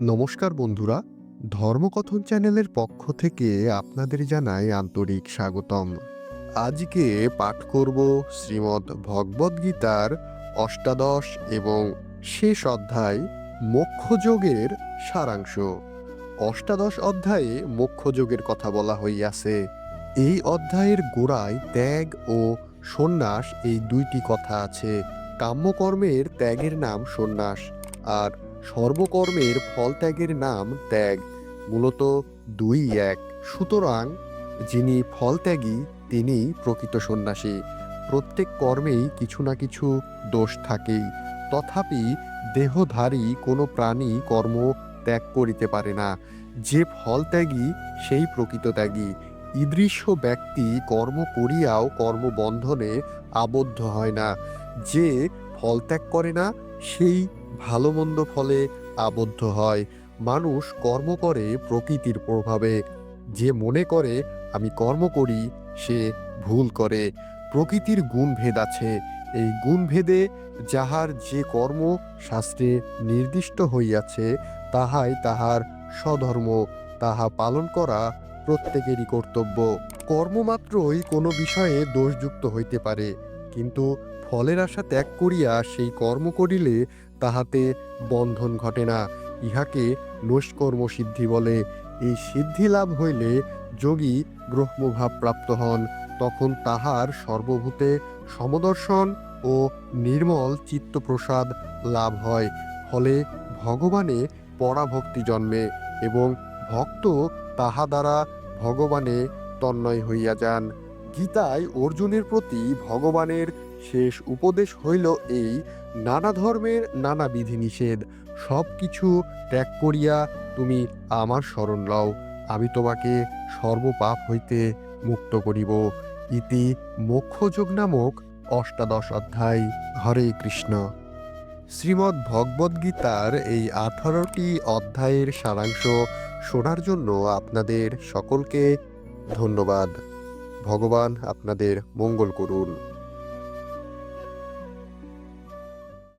নমস্কার বন্ধুরা, ধর্মকথন চ্যানেলের পক্ষ থেকে আপনাদের জানাই আন্তরিক স্বাগতম। আজকে পাঠ করব শ্রীমদ্ ভগবদ্গীতার অষ্টাদশ এবং শেষ অধ্যায় মোক্ষযোগের সারাংশ। অষ্টাদশ অধ্যায়ে মোক্ষযোগের কথা বলা হইয়াছে। এই অধ্যায়ের গোড়ায় ত্যাগ ও সন্ন্যাস এই দুইটি কথা আছে। কাম্যকর্মের ত্যাগের নাম সন্ন্যাস, আর সর্বকর্মের ফল ত্যাগের নাম ত্যাগ, মূলত দুই এক। সুতরাং যিনি ফল ত্যাগী তিনি প্রকৃত সন্ন্যাসী। প্রত্যেক কর্মেই কিছু না কিছু দোষ থাকেই। তথাপি দেহধারী কোনো প্রাণী কর্ম ত্যাগ করিতে পারে না। যে ফল ত্যাগী সেই প্রকৃত ত্যাগী। ইদৃশ্য ব্যক্তি কর্ম করিয়াও কর্মবন্ধনে আবদ্ধ হয় না। যে ফল ত্যাগ করে না, সেই ভালো মন্দ ফলে আবদ্ধ হয়। মানুষ কর্ম করে প্রকৃতির প্রভাবে। যে মনে করে, আমি কর্ম করি, সে ভুল করে। প্রকৃতির গুণভেদ আছে। এই গুণভেদে যাহার যে কর্ম শাস্ত্রে নির্দিষ্ট হইয়াছে, তাহাই তাহার স্বধর্ম। তাহা পালন করা প্রত্যেকেরই কর্তব্য। কর্মমাত্রই কোনো বিষয়ে দোষযুক্ত হইতে পারে, কিন্তু ফলের আশা ত্যাগ করিয়া সেই কর্ম করিলে তাহাতে বন্ধন ঘটে না। ইহাকে নৈষ্কর্ম সিদ্ধি বলে। এই সিদ্ধি লাভ হইলে যোগী ব্রহ্মভাব প্রাপ্ত হন। তখন তাহার সর্বভূতে সমদর্শন ও নির্মল চিত্তপ্রসাদ লাভ হয়। ফলে ভগবানে পরাভক্তি জন্মে এবং ভক্ত তাহা দ্বারা ভগবানে তন্ময় হইয়া যান। গীতায় অর্জুনের প্রতি ভগবানের শেষ উপদেশ হইল এই, নানা ধর্মের নানা বিধিনিষেধ সব কিছু ত্যাগ করিয়া তুমি আমার শরণ লও, আমি তোমাকে সর্বপাপ হইতে মুক্ত করিব। ইতি মোক্ষযোগ নামক অষ্টাদশ অধ্যায়। হরে কৃষ্ণ। শ্রীমদ্ ভগবদ্গীতার এই আঠারোটি অধ্যায়ের সারাংশ শোনার জন্য আপনাদের সকলকে ধন্যবাদ। ভগবান আপনাদের মঙ্গল করুন।